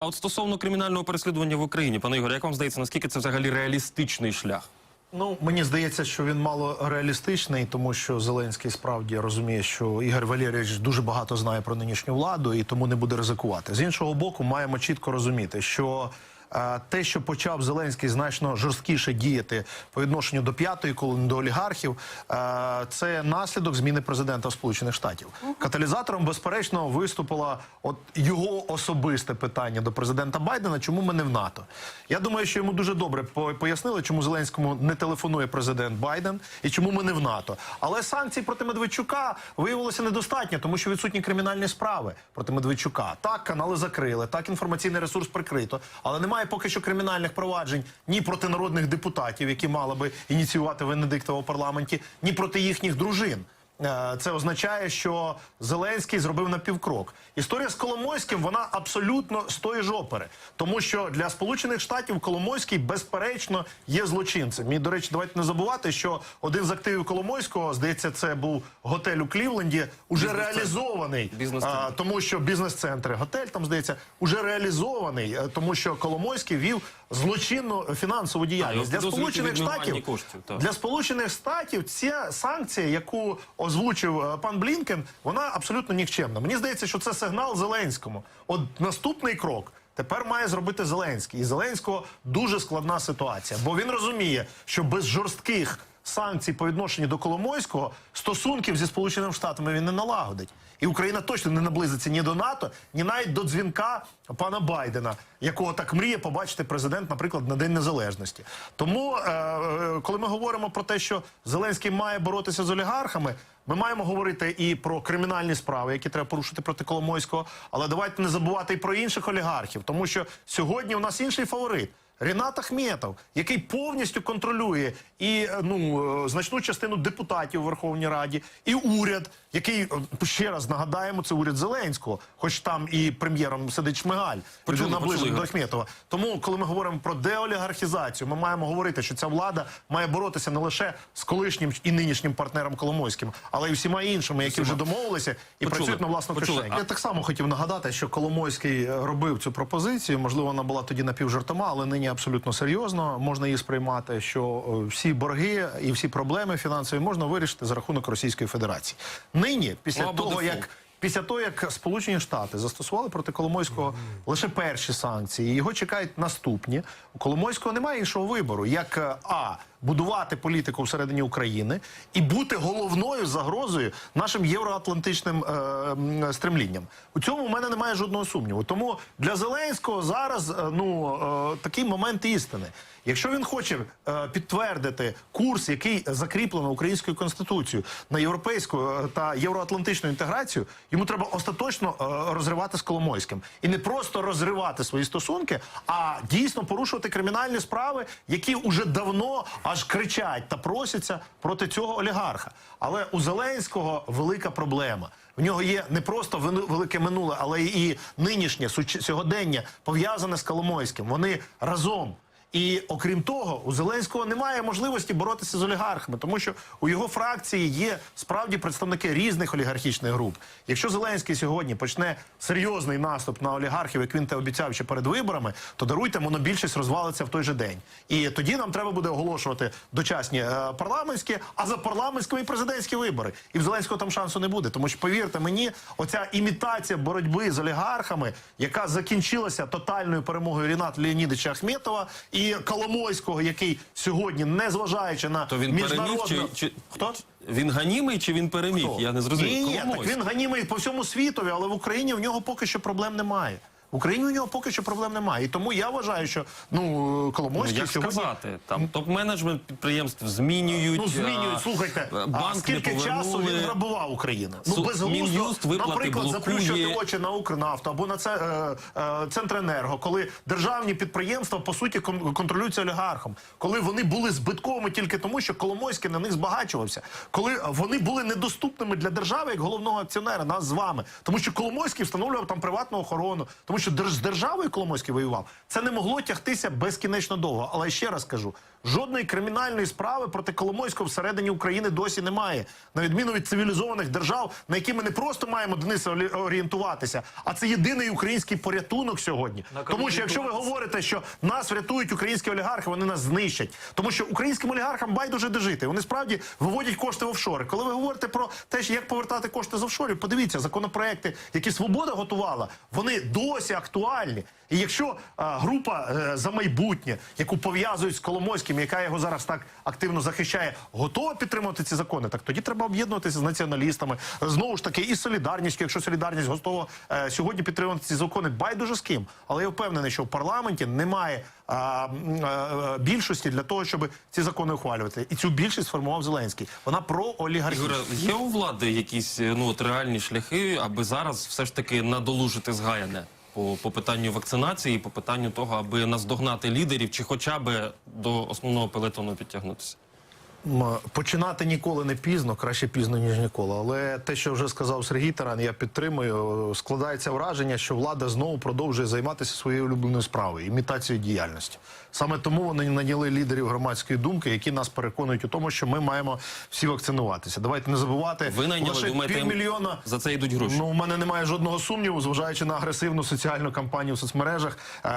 А от стосовно кримінального переслідування в Україні, пане Ігор, як вам здається, наскільки це взагалі реалістичний шлях? Ну мені здається, що він мало реалістичний, тому що Зеленський справді розуміє, що Ігор Валерійович дуже багато знає про нинішню владу і тому не буде ризикувати. З іншого боку, маємо чітко розуміти, що те, що почав Зеленський значно жорсткіше діяти по відношенню до п'ятої колони, до олігархів, це наслідок зміни президента Сполучених Штатів. Каталізатором, безперечно, виступило от його особисте питання до президента Байдена. Чому ми не в НАТО? Я думаю, що йому дуже добре пояснили, чому Зеленському не телефонує президент Байден і чому ми не в НАТО. Але санкцій проти Медведчука виявилося недостатньо, тому що відсутні кримінальні справи проти Медведчука. Так, канали закрили, так інформаційний ресурс прикрито, але немає поки що кримінальних проваджень ні проти народних депутатів, які мали би ініціювати Венедиктова в парламенті, ні проти їхніх дружин. Е, Це означає, що Зеленський зробив напівкрок. Історія з Коломойським вона абсолютно з тої ж опери, тому що для Сполучених Штатів Коломойський безперечно є злочинцем. І до речі, давайте не забувати, що один з активів Коломойського, здається, це був готель у Клівленді, уже реалізований, Бізнес-центр. А, тому що бізнес-центри, готель там здається, уже реалізований, е, тому що Коломойський вів злочинну фінансову діяльність його для Сполучених Штатів. коштів. Для Сполучених Штатів ця санкція, яку озвучив е, пан Блінкен, вона абсолютно нікчемна. Мені здається, що це сигнал Зеленському. От наступний крок. Тепер має зробити Зеленський. І Зеленського дуже складна ситуація, бо він розуміє, що без жорстких санкцій по відношенню до Коломойського стосунків зі Сполученими Штатами він не налагодить. І Україна точно не наблизиться ні до НАТО, ні навіть до дзвінка пана Байдена, якого так мріє побачити президент, наприклад, на День Незалежності. Тому, е, е, коли ми говоримо про те, що Зеленський має боротися з олігархами, ми маємо говорити і про кримінальні справи, які треба порушити проти Коломойського. Але давайте не забувати і про інших олігархів, тому що сьогодні у нас інший фаворит. Рінат Ахметов, який повністю контролює і е, ну е, значну частину депутатів у Верховній Раді, і уряд, який е, ще раз нагадаємо, це уряд Зеленського, хоч там і прем'єром сидить Шмигаль, Почули, наближений почули, до. Ахметова. Тому, коли ми говоримо про деолігархізацію, ми маємо говорити, що ця влада має боротися не лише з колишнім і нинішнім партнером Коломойським, але й всіма іншими, які вже домовилися і Почули. працюють на власну кишеню. Я так само хотів нагадати, що Коломойський робив цю пропозицію. Можливо, вона була тоді напівжартома, але нині абсолютно серйозно. Можна її сприймати, що е, всі борги і всі проблеми фінансові можна вирішити за рахунок Російської Федерації. Нині, після Ну, або того, дефолт. як Після того, як Сполучені Штати застосували проти Коломойського лише перші санкції, його чекають наступні. У Коломойського немає іншого вибору, як е, а будувати політику всередині України і бути головною загрозою нашим євроатлантичним е, стремлінням. У цьому у мене немає жодного сумніву. Тому для Зеленського зараз е, ну е, такий момент істини. Якщо він хоче е, підтвердити курс, який закріплено українською конституцією на європейську е, та євроатлантичну інтеграцію, йому треба остаточно е, розривати з Коломойським і не просто розривати свої стосунки, а дійсно порушувати кримінальні справи, які уже давно аж кричать та просяться проти цього олігарха. Але у Зеленського велика проблема. В нього є не просто велике минуле, але і нинішнє сьогодення пов'язане з Коломойським. Вони разом. І окрім того, у Зеленського немає можливості боротися з олігархами, тому що у його фракції є справді представники різних олігархічних груп. Якщо Зеленський сьогодні почне серйозний наступ на олігархів, як він те обіцяв ще перед виборами, то даруйте, монобільшість розвалиться в той же день. І тоді нам треба буде оголошувати дочасні е, парламентські, а за парламентськими і президентські вибори. І в Зеленського там шансу не буде. Тому що повірте мені, оця імітація боротьби з олігархами, яка закінчилася тотальною перемогою Ріната Леонідовича Ахметова і Коломойського, який сьогодні, незважаючи на То він переміг чи, чи хто? він ганімий чи він переміг? Я не зрозумів. Ні, ні, так він ганімий по всьому світові, але в Україні в нього поки що проблем немає. В Україні у нього поки що проблем немає. І тому я вважаю, що ну Ну, як сьогодні... сказати, там топ-менеджмент підприємств змінюють. Ну змінюють, слухайте, а, а скільки не часу він грабував Україну? Ну безглуздо, наприклад, блокує. заплющувати очі на Укрнафту або на це е, е, Центренерго, коли державні підприємства по суті кон- контролюються олігархом, коли вони були збитковими тільки тому, що Коломойський на них збагачувався, коли вони були недоступними для держави як головного акціонера, нас з вами, тому що Коломойський встановлював там приватну охорону, тому що держ- з державою Коломойський воював. Це не могло тягтися безкінечно довго. Але ще раз кажу: Жодної кримінальної справи проти Коломойського всередині України досі немає. На відміну від цивілізованих держав, на які ми не просто маємо Дениса орі- орієнтуватися, а це єдиний український порятунок сьогодні. Тому що якщо ви говорите, що нас врятують українські олігархи, вони нас знищать. Тому що українським олігархам байдуже де жити. Вони справді виводять кошти в офшори. Коли ви говорите про те, як повертати кошти з офшорів, подивіться законопроекти, які свобода готувала, вони досі актуальні. І якщо а, група е, за майбутнє, яку пов'язують з Коломойським, яка його зараз так активно захищає, готова підтримувати ці закони, так тоді треба об'єднуватися з націоналістами. Знову ж таки, і солідарністю, якщо солідарність готова е, сьогодні підтримувати ці закони, байдуже з ким. Але я впевнений, що в парламенті немає а, е, більшості для того, щоб ці закони ухвалювати. І цю більшість сформував Зеленський. Вона про олігархію. Є у влади якісь е, ну от реальні шляхи, аби зараз все ж таки надолужити згаяне по, по питанню вакцинації, по питанню того, аби наздогнати лідерів, чи хоча б до основного пелетону підтягнутися. Починати ніколи не пізно, краще пізно ніж ніколи. Але те, що вже сказав Сергій Таран, я підтримую. Складається враження, що влада знову продовжує займатися своєю улюбленою справою імітацією діяльності. Саме тому вони наняли лідерів громадської думки, які нас переконують у тому, що ми маємо всі вакцинуватися. Давайте не забувати Ви найняли, лише думаєте, півмільйона за це йдуть гроші? Ну, у мене немає жодного сумніву, зважаючи на агресивну соціальну кампанію в соцмережах, е,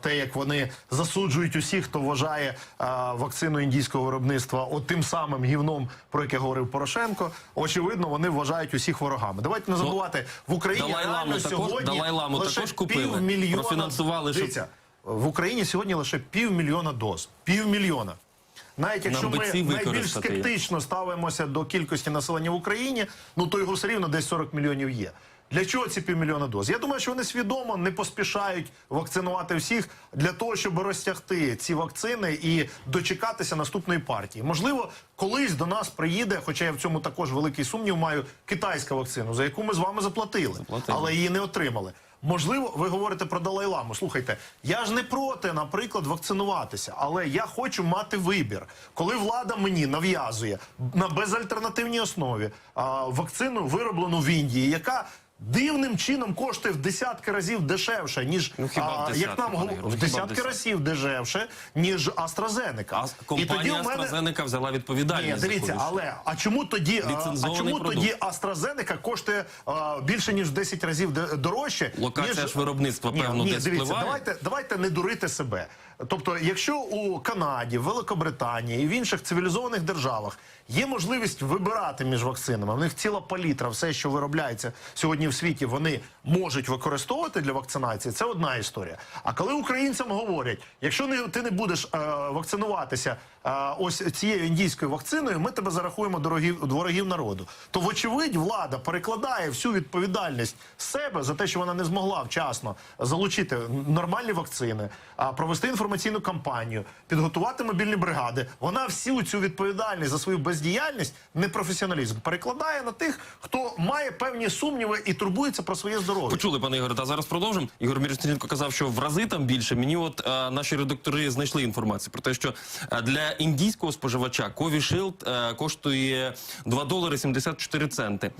те, як вони засуджують усіх, хто вважає е, вакцину індійського виробництва от тим самим гівном, про яке говорив Порошенко. Очевидно, вони вважають усіх ворогами. Давайте не забувати в Україні Далай-Ламу реально також- сьогодні Далай-Ламу лише також купили, півмільйона- профінансували, щоб- Дивіться, в Україні сьогодні лише півмільйона доз. Півмільйона. Навіть якщо Нам ми найбільш скептично ставимося до кількості населення в Україні, ну то його все рівно десь 40 мільйонів є. Для чого ці півмільйона доз? Я думаю, що вони свідомо не поспішають вакцинувати всіх для того, щоб розтягти ці вакцини і дочекатися наступної партії. Можливо, колись до нас приїде, хоча я в цьому також великий сумнів маю, китайська вакцина, за яку ми з вами заплатили, Заплатили. але її не отримали. Можливо, ви говорите про Далай-Ламу. Слухайте, я ж не проти, наприклад, вакцинуватися, але я хочу мати вибір. Коли влада мені нав'язує на безальтернативній основі а, вакцину, вироблену в Індії, яка дивним чином коштує в десятки разів дешевше, ніж Ну, хіба в а, десятки, як нам в хіба в десятки разів дешевше, ніж AstraZeneca. А компанія в мене- взяла відповідальність. ні, дивіться, але а чому тоді а, чому продукт. тоді AstraZeneca коштує а, більше ніж в 10 разів дорожче? Локація ніж... ж виробництва, ні, певно, ні, десь дивіться, впливає? давайте, давайте не дурити себе. Тобто, якщо у Канаді, Великобританії і в інших цивілізованих державах є можливість вибирати між вакцинами, в них ціла палітра, все, що виробляється сьогодні в світі, вони можуть використовувати для вакцинації. Це одна історія. А коли українцям говорять, якщо не ти не будеш е, вакцинуватися е, ось цією індійською вакциною, ми тебе зарахуємо дорогів ворогів народу. То вочевидь влада перекладає всю відповідальність себе за те, що вона не змогла вчасно залучити нормальні вакцини, а провести інформаційну кампанію, підготувати мобільні бригади. Вона всю цю відповідальність за свою бездіяльність, непрофесіоналізм перекладає на тих, хто має певні сумніви і турбується про своє здоров'я. Почули, пане Ігоре, та зараз продовжимо. Ігор Мірошниченко казав, що в рази там більше. Мені от е, наші редактори знайшли інформацію про те, що е, для індійського споживача Covishield е, коштує 2 долари 74 центи. Е,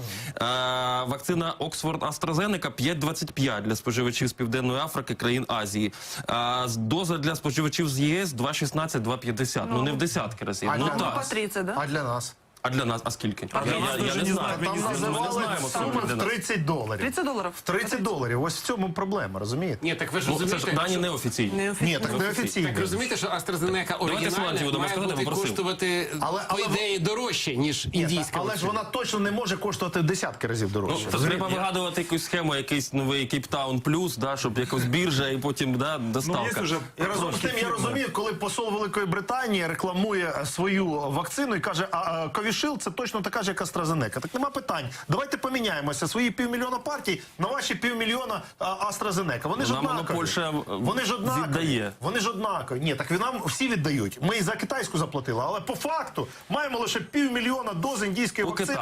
вакцина Oxford AstraZeneca 5,25 для споживачів з Південної Африки, країн Азії. Е, доза для споживачів з ЄС 2,16, 2,50. Ну, не в десятки разів. А ну для так. нас? По 30, да? А для нас? А для нас, а скільки? А для я, нас я даже не не знаю. знаю. Там не називали знаємо, суми в нас. 30 доларів. 30 доларів. В 30 доларів. Ось в цьому проблема, розумієте? Ні, так ви ж Ну, це ж дані неофіційні. Неофіційно. Ні, так не офіційно. так розумієте, що AstraZeneca оригінальна має сказати, бути коштувати Але- по але- ідеї дорожче, ніж індійська. але ж вона точно не може коштувати в десятки разів Ну, дорожче. то треба вигадувати якусь схему, якийсь новий Кейптаун Плюс, да, щоб якось біржа і потім да, доставка. І разом з тим я розумію, коли посол Великої Британії рекламує свою вакцину і каже, а Ковішил це точно така ж, як AstraZeneca. Так нема питань. Давайте поміняємося свої півмільйона партій на ваші півмільйона а, AstraZeneca. Вони ж однакові. Польща, е, Вони ж однакові. віддає. Вони ж однакові. Ні, так нам всі віддають. Ми і за китайську заплатили, але по факту маємо лише півмільйона доз індійської вакцини.